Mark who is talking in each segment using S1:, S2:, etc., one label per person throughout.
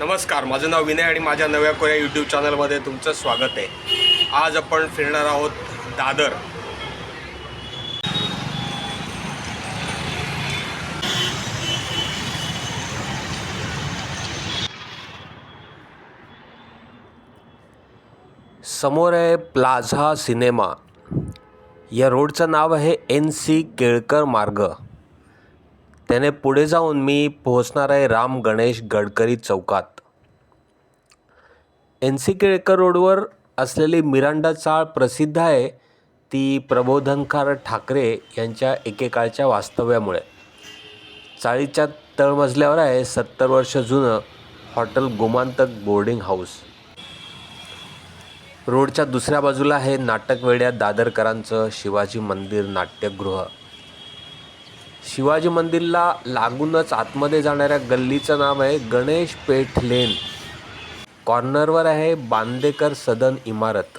S1: नमस्कार माझं नाव विनय आणि माझ्या नव्या कोऱ्या यूट्यूब चॅनलमध्ये तुमचं स्वागत आहे. आज आपण फिरणार आहोत दादर. समोर आहे प्लाझा सिनेमा. या रोडचं नाव आहे एन सी केळकर मार्ग. त्याने पुढे जाऊन मी पोहोचणार आहे राम गणेश गडकरी चौकात. एन सी केळकर रोडवर असलेली मिरांडा चाळ प्रसिद्ध आहे ती प्रबोधनकार ठाकरे यांच्या एकेकाळच्या वास्तव्यामुळे. चाळीच्या तळमजल्यावर आहे सत्तर वर्ष जुनं हॉटेल गोमांतक बोर्डिंग हाऊस. रोडच्या दुसऱ्या बाजूला आहे नाटकवेड्या दादरकरांचं शिवाजी मंदिर नाट्यगृह. शिवाजी मंदिरला लागूनच आतमध्ये जाणाऱ्या गल्लीचं नाव आहे गणेश पेठ लेन. कॉर्नरवर आहे बांदेकर सदन इमारत.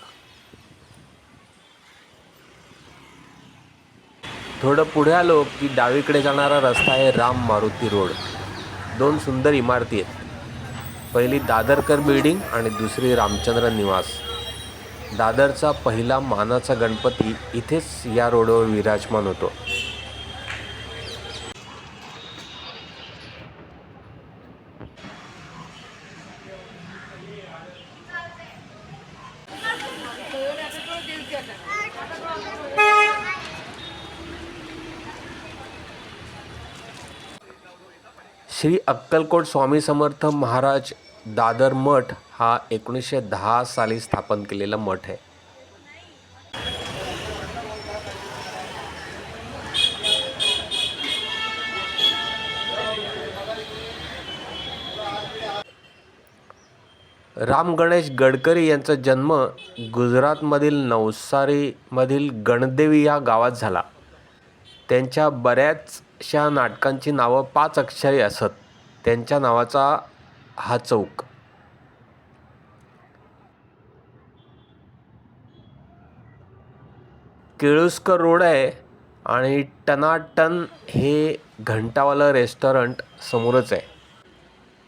S1: थोडं पुढे आलो की डावीकडे जाणारा रस्ता आहे राम मारुती रोड. दोन सुंदर इमारती आहेत. पहिली दादरकर बिल्डिंग आणि दुसरी रामचंद्र निवास. दादरचा पहिला मानाचा गणपती इथेच या रोडवर विराजमान होतो. श्री अक्कलकोट स्वामी समर्थ महाराज दादर मठ हा एकोणीसशे दहा साली स्थापन केलेला मठ आहे. राम गणेश गडकरी यांचा जन्म गुजरातमधील नवसारीमधील गणदेवी या गावात झाला. त्यांच्या बऱ्याचशा नाटकांची नावं पाच अक्षरी असत. त्यांच्या नावाचा हा चौक. केळुस्कर रोड आहे आणि टनाटन हे घंटावालं रेस्टॉरंट समोरच आहे.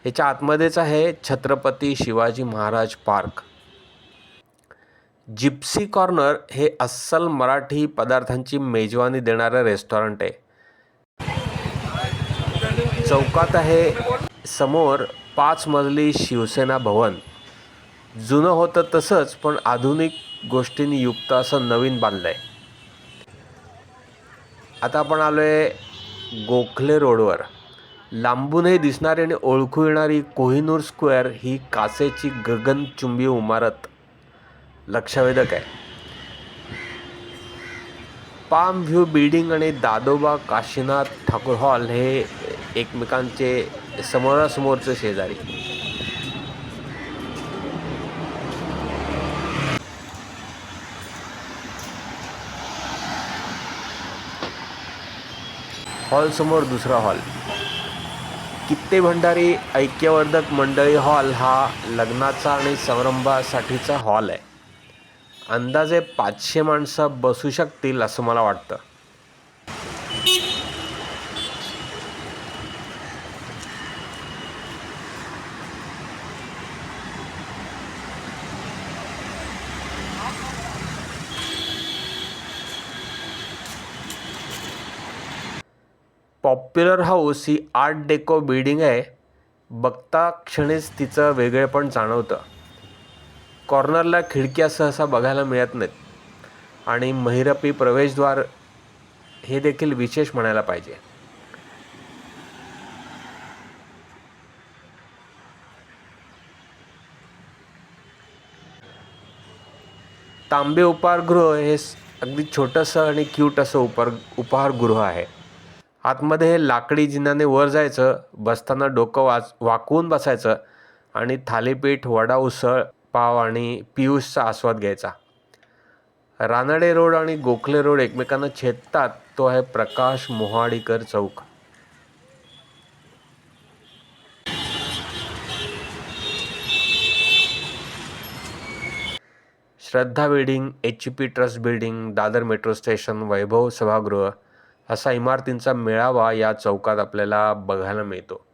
S1: ह्याच्या आतमध्येच आहे Chhatrapati Shivaji Maharaj park. Gypsy corner हे अस्सल मराठी पदार्थांची मेजवानी देणारं रेस्टॉरंट आहे. चौकात आहे समोर पाच मजली शिवसेना भवन. जुनं होतं तसंच पण आधुनिक गोष्टींनी युक्त असं नवीन बांधलं आहे आता आपण आलो आहे गोखले रोडवर. लांबूनही दिसणारी आणि ओळखू येणारी कोहिनूर स्क्वेअर ही कासेची गगनचुंबी इमारत लक्षवेधक आहे. पाम व्ह्यू बिल्डिंग आणि दादोबा काशीनाथ ठाकूर हॉल हे एकमेकांचे समोरासमोरचे शेजारी. हॉलसमोर दुसरा हॉल. कित्ते भंडारी ऐक्यवर्धक मंडळी हॉल हा लग्नाचा आणि समारंभासाठीचा हॉल आहे. अंदाजे पाचशे माणसं बसू शकतील असं मला वाटतं. पॉप्युलर हाऊस ही आर्ट डेको बिल्डिंग आहे. बघता क्षणीच तिचं वेगळेपण जाणवतं. कॉर्नरला खिडक्या सहसा बघायला मिळत नाहीत. आणि महिरपी प्रवेशद्वार हे देखील विशेष म्हणायला पाहिजे. तांबे उपहारगृह हे अगदी छोटंसं आणि क्यूट असं उपहार उपहारगृह आहे. आतमध्ये हे लाकडी जिन्याने वर जायचं बसताना डोकं वाच वाकवून बसायचं आणि थालीपीठ वडा उसळ पाव आणि पियुषचा आस्वाद घ्यायचा. रानडे रोड आणि गोखले रोड एकमेकांना छेदतात तो आहे प्रकाश मोहाडीकर चौक. Shraddha building H P trust building Dadar metro station Vaibhav सभागृह असा इमारतींचा मेळावा या चौकात आपल्याला बघायला मिळतो.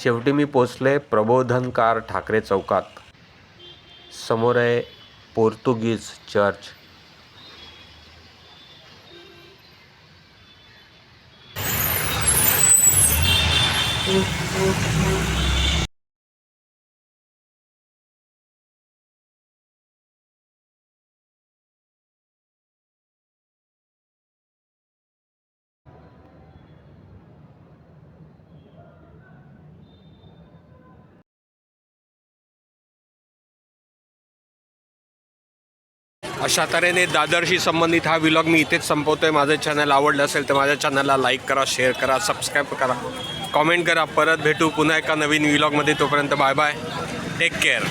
S1: शेवटी मी पोचले प्रबोधनकार ठाकरे चौकात. समोर आहे पोर्तुगीज चर्च. अशा तऱ्हेने दादरशी संबंधित हा विलॉग मी इथेच संपवतो आहे माझं चॅनल आवडलं असेल तर माझ्या चॅनलला लाईक करा शेअर करा सबस्क्राईब करा. कॉमेंट करा. परत भेटू पुन्हा एका नवीन विलॉगमध्ये तोपर्यंत बाय बाय टेक केअर